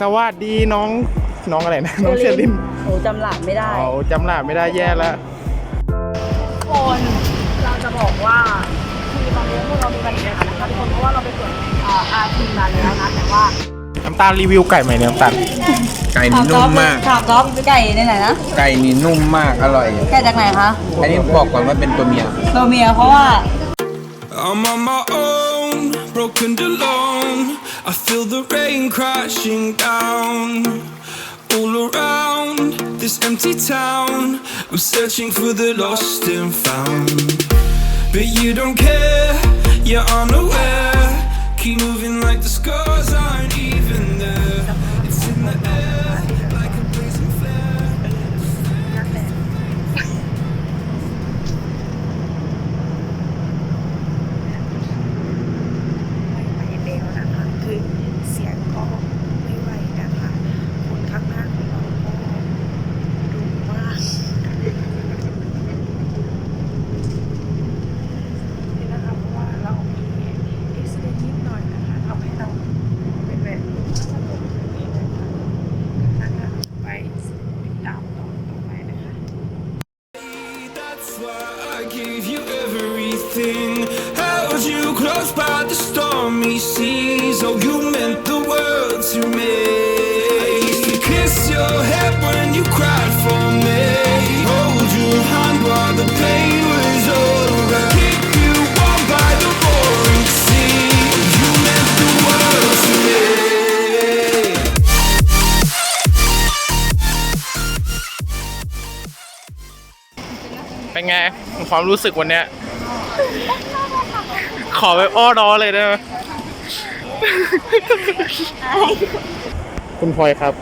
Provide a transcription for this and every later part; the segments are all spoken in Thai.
สวัสดีน้องน้องอะไรนะ น้องเชอรินโอ้จำหลานไม่ได้อ๋อจำหลาไม่ได้แย่แล้วคนเราจะบอกว่าคือตอนนี้พวกเรามีปัญหานะคะทุกคนเพราะว่าเราไปตรวจอาร์ทีมาแล้วนะแต่ว่าน้ำตาลรีวิวไก่ใหม่เนี่ยน้ำตาลไก่นี่นุ่มมาก ถามก๊อฟไก่ในไหนนะไก่นี่นุ่มมาก อร่อย ไก่จากไหนคะอันนี้บอกก่อนว่าเป็นตัวเมีย ตัวเมียเพราะว่า I'm on my own, broken and alone. I feel the rain crashing down all around this empty town. I'm searching for the lost and found. But you don't care, you're unaware. Keep moving like the scars why ไง ความรู้สึกวันเนี้ย ขอไปอ้อร้อเลยได้ไหมคุณพลอยครับ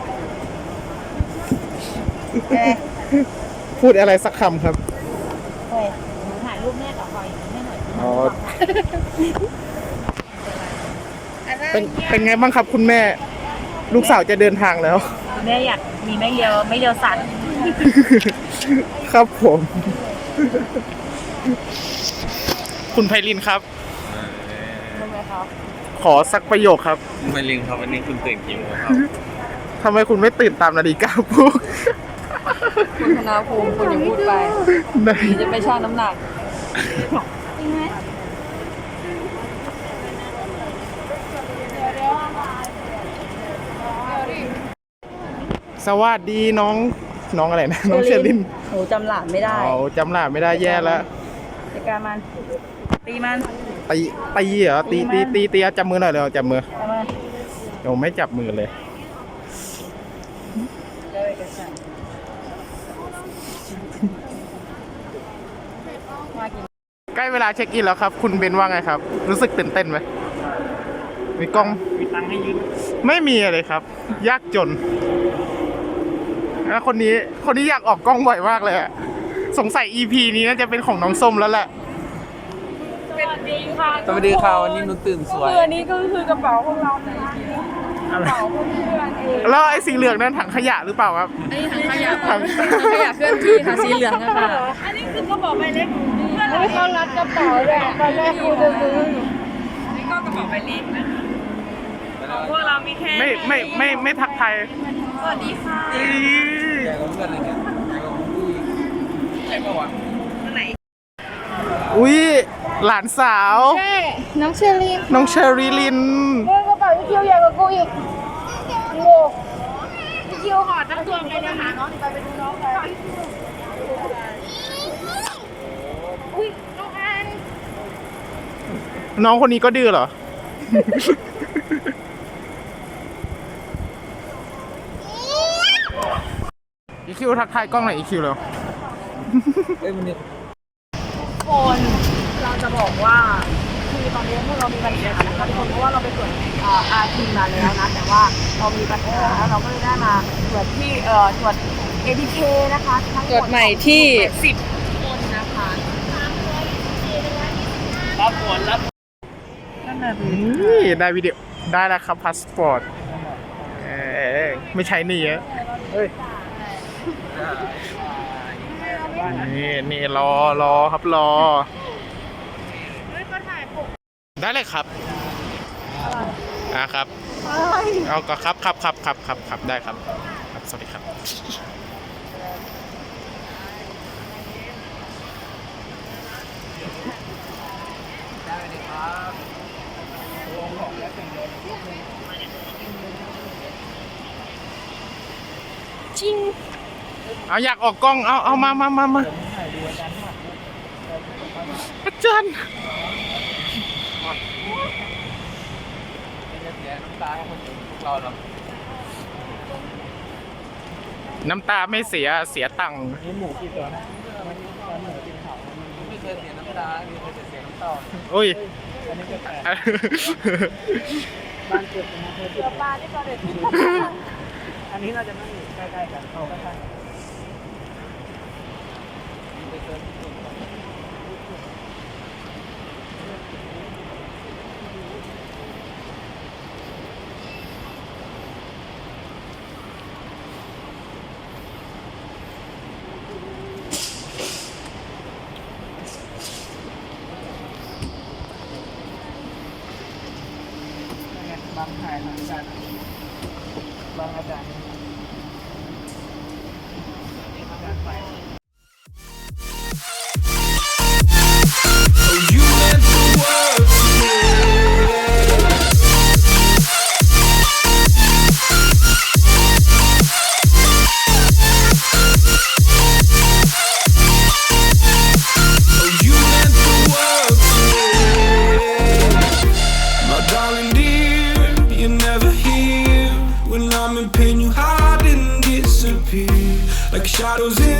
พูดอะไรสักคำครับถ่ายรูปแม่กับพลอยให้หน่อยอ๋อเป็นเป็นไงบ้างครับคุณแม่ ลูกสาวจะเดินทางแล้ว แม่อยากมีไม่เลียวไม่เลียวสันครับผม คุณไพลินครับ ทำไมครับขอสักประโยคครับไม่ลิงครับวันนี้คุณตื่นกี่โมงครับทำไมคุณไม่ตื่นตามนาฬิกาปลุกคุณธนาภูมิคุณอย่าพูดไปไหนจะไปชั่งน้ำหนักสวัสดีน้อง น้องอะไรนะน้องเชอรินโอ้จำหลานไม่ได้อ๋อจำหลาไม่ได้แย่แล้วจัดการมันตีมันตีตีเหรอตีตีตีตีเอาจับมือหน่อยเลยจับมือเอามาโอ้ไม่จับมือเลยใกล้เวลาเช็คอินแล้วครับ คุณเบนว่าไงครับ รู้สึกตื่นเต้นไหมมีกล้องมีตังค์ให้ยืมไม่มีอะไรครับ ยากจน แล้วคนนี้คนนี้อยากออกกล้องบ่อยมากเลยอะสงสัย EP นี้น่าจะเป็นของน้องส้มแล้วแหละ สวัสดีค่ะสวัสดีค่ะวันนี้หนูตื่นสวย คืออันนี้ก็คือกระเป๋าของเรานะคะกระเป๋าเพื่อนๆเองแล้วไอ้สีเหลืองนั่นถังขยะหรือเปล่าครับ อันนี้ถังขยะถังขยะเคลื่อนที่ค่ะสีเหลืองอะค่ะอันนี้คือกระเป๋าใบเล็กเพื่อนเราเขารัดกระเป๋าเลยตอนแรกกูจะซื้อนี่ก็กระเป๋าใบเล็กนะ พวกเรามีแค่ไม่ไม่ไม่ไม่ทักไทายสวัสดีค่ะอี๋แกกับเพื่อนอะไรเนี่ยแกกับผู้หญิงใช่ปะวะอุ้ยหลานสาวน้องเชอรี่น้องเชอรีลินเรื่องกระเป๋าอีคิวใหญ่กว่ากูอีกโง่อีคิวห่อทั้งตัวเลยนะคะน้องไปไปดูน้องไปอุ้ยน้องอันน้องคนนี้ก็ดื้อเหรอ คิวทักทายกล้องหน่อยอีคิวเร็วเอ้ยมันนี่คนเราจะบอกว่าคือตอนนี้พวกเรามีปัญหานะคะทุกคนเพราะว่าเราไปตรวจอาร์ทีมาแล้วนะแต่ว่าเรามีปัญหาเราก็เลยได้มาตรวจที่เอ่อตรวจ ATK นะคะทั้งหมดตรวจใหม่ที่สิบคนนะคะนี่ได้วิดีโอได้แล้วครับพาสปอร์ตเอ้ยไม่ใช่นี่อะเฮ้ย นี่นี่รอรอครับรอ ได้เลยครับอ่าครับเอาก็ครับครับครับครับครับครับได้ครับครับ สวัสดีครับ จริง เอาอยากออกกล้อง เอาเอามามามามาอาจารย์จะเสียน้ำตาน้ำตาไม่เสียเสียตังค์ไม่เคยเสียน้ำตามีแต่เสียน้ำตาโอ้ยเดี๋ยวปลาที่ก็เด็ดอันนี้เราจะนั่งใกล้ๆกันเข้าใกล้ บางถ่ายหลังจากบางอาจารย์อาจารย์ไป para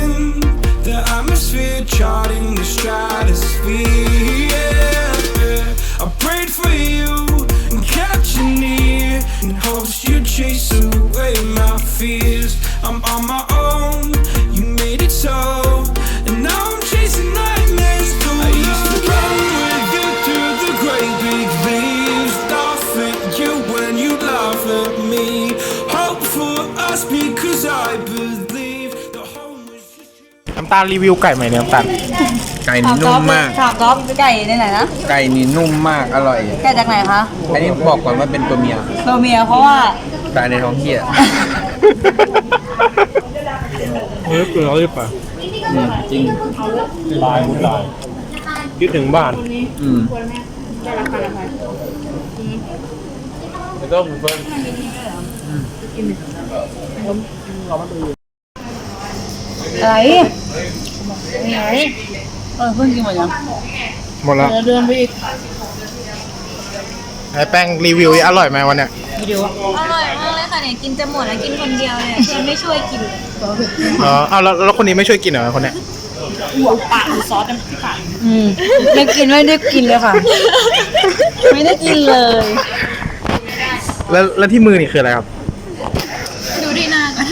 ำตาลรีวิวไก่ใหม่เนี่ยน้ำตาลไก่นี่นุ่มมาก ถามก๊อฟไก่ในไหนนะ ไก่นี่นุ่มมากอร่อย ไก่จากไหนคะอันนี้บอกก่อนว่าเป็นตัวเมียตัวเมียเพราะว่า ตายในท้องเที่ยเฮ้ยเป็นร้อยป่ะอืมจริง ตายตายคิดถึงบ้านอืมแล้วก็เพิ่ม อะไรไงเออเพิ่งกินหมดยังหมดแล้วเดินไปอีกไอ้แป้งรีวิวอร่อยไหมวันเนี้ยวิดีโออร่อยมากเลยค่ะเนี่ยกินจะหมดแล้วกินคนเดียวเลยเพื่อนไม่ช่วยกินอ๋อเอาแล้วแล้วคนนี้ไม่ช่วยกินเหรอคนเนี้ยอืมไม่กินไม่ได้กินเลยค่ะ ไม่ได้กินเลย แล้วแล้วที่มือนี่คืออะไรครับ ดูดีหน้ากัน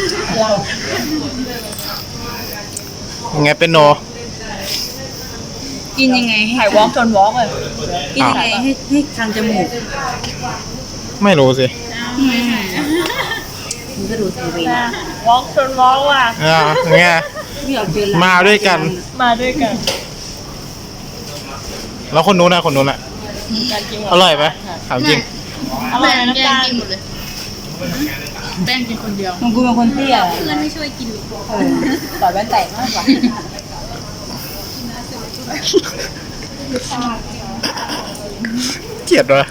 ยังไงเป็นโน กินยังไงถ่ายวอล์กจนวอล์กเลยกินยังไงให้ให้ทางจมูกไม่รู้สิมันก็ดูทีวีนะวอล์กชนวอล์กว่ะ อ่าไง ไม่อยากกินมาด้วยกัน มาด้วยกันแล้วคนนู้นนะคนนู้นอะอร่อยไหมถามจริง อร่อยน้ำตาลมึ งกูเป็นคนเตี้ยเพื่อนไม่ช่วยกินเออต่อยแว่นแตกมากกว่าเกลียดวะ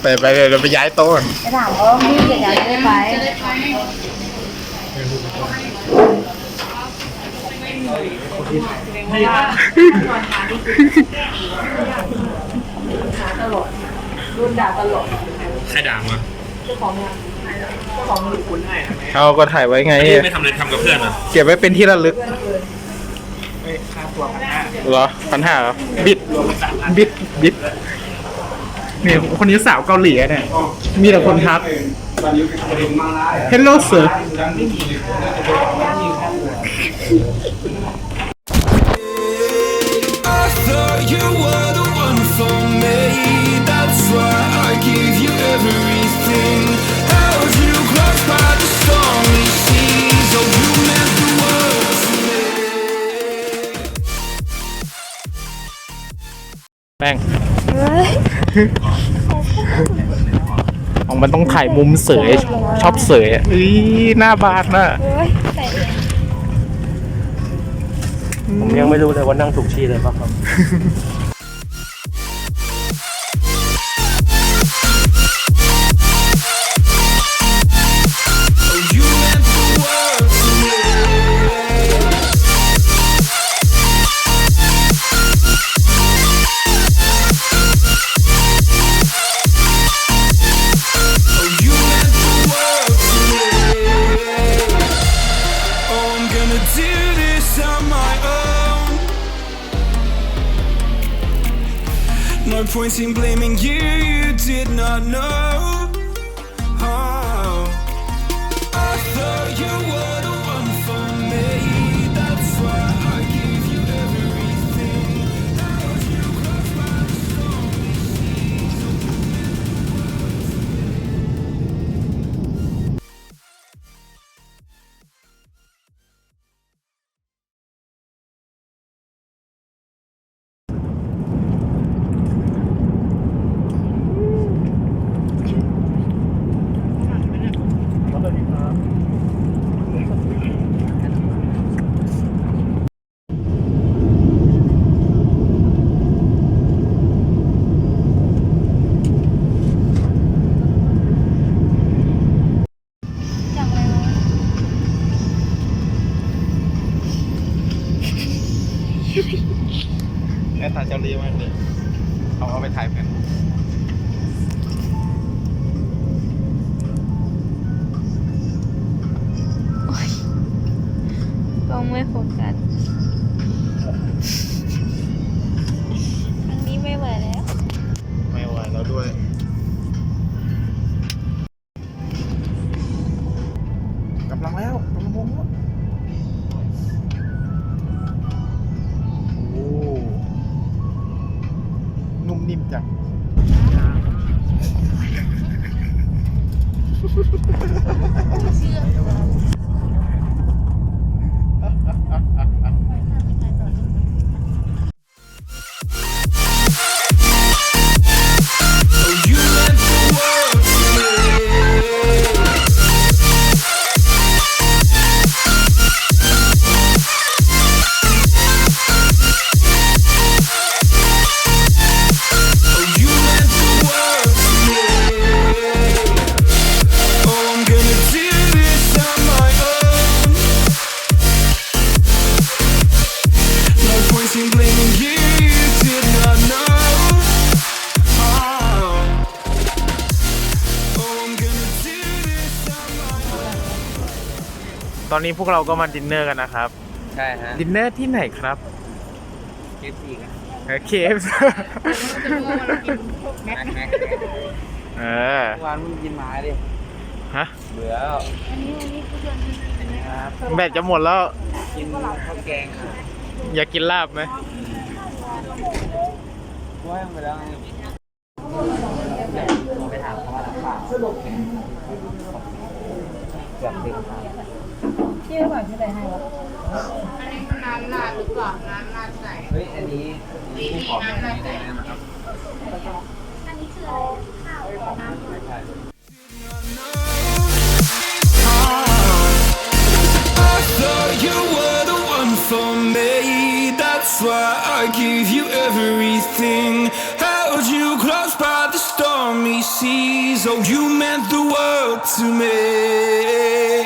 ไปไปเดี๋ยวเราไปย้ายโต๊ะก่อนไปถามเขาว่าพี่จะอยากได้ไหม เอาก็ถ่ายไว้ไง ไม่ทำอะไรทำกับเพื่อนอะเก็บไว้เป็นที่ระลึกเหรอพันห้าเหรอบิดบิด บิด เนี่ยคนนี้สาวเกาหลีอะเนี่ย มีแต่คนทัก Hello sir I ป้งอ๋อของมันต้องถ่ายมุมเสยชอบเสยอะอุ้ยหน้าบานน่ะเฮ้ยใส่เลยผมยังไม่รู้เลยว่านั่งถูกที่เลยป่ะครับ own. No point in blaming you, you did not know. แม่ตาเจ้าเลี้ยมากเลยเอาเอาไปถ่ายกัน อนนี้พวกเราก็มาดินเนอร์กันนะครับ ใช่ฮะดินเนอร์ที่ไหนครับเคฟซีกันเคฟแม็กแม็กเออเมื่อวานมึงกินหมาดิฮะเบื่อแล้วครับแบตจะหมดแล้ว กินข้าวแกงอะอยากกินลาบไหมว่างไปแล้วไงไปถามเขาว่าราคาเกือบสิบ ชื่อก่อนชื่ออะไรให้วะเฮ้ย อันนี้ที่ขอแบบนี้ได้ไหมครับ I thought you were the one for me. That's why I gave you everything. Held you close by the stormy seas. Oh, you meant the world to me.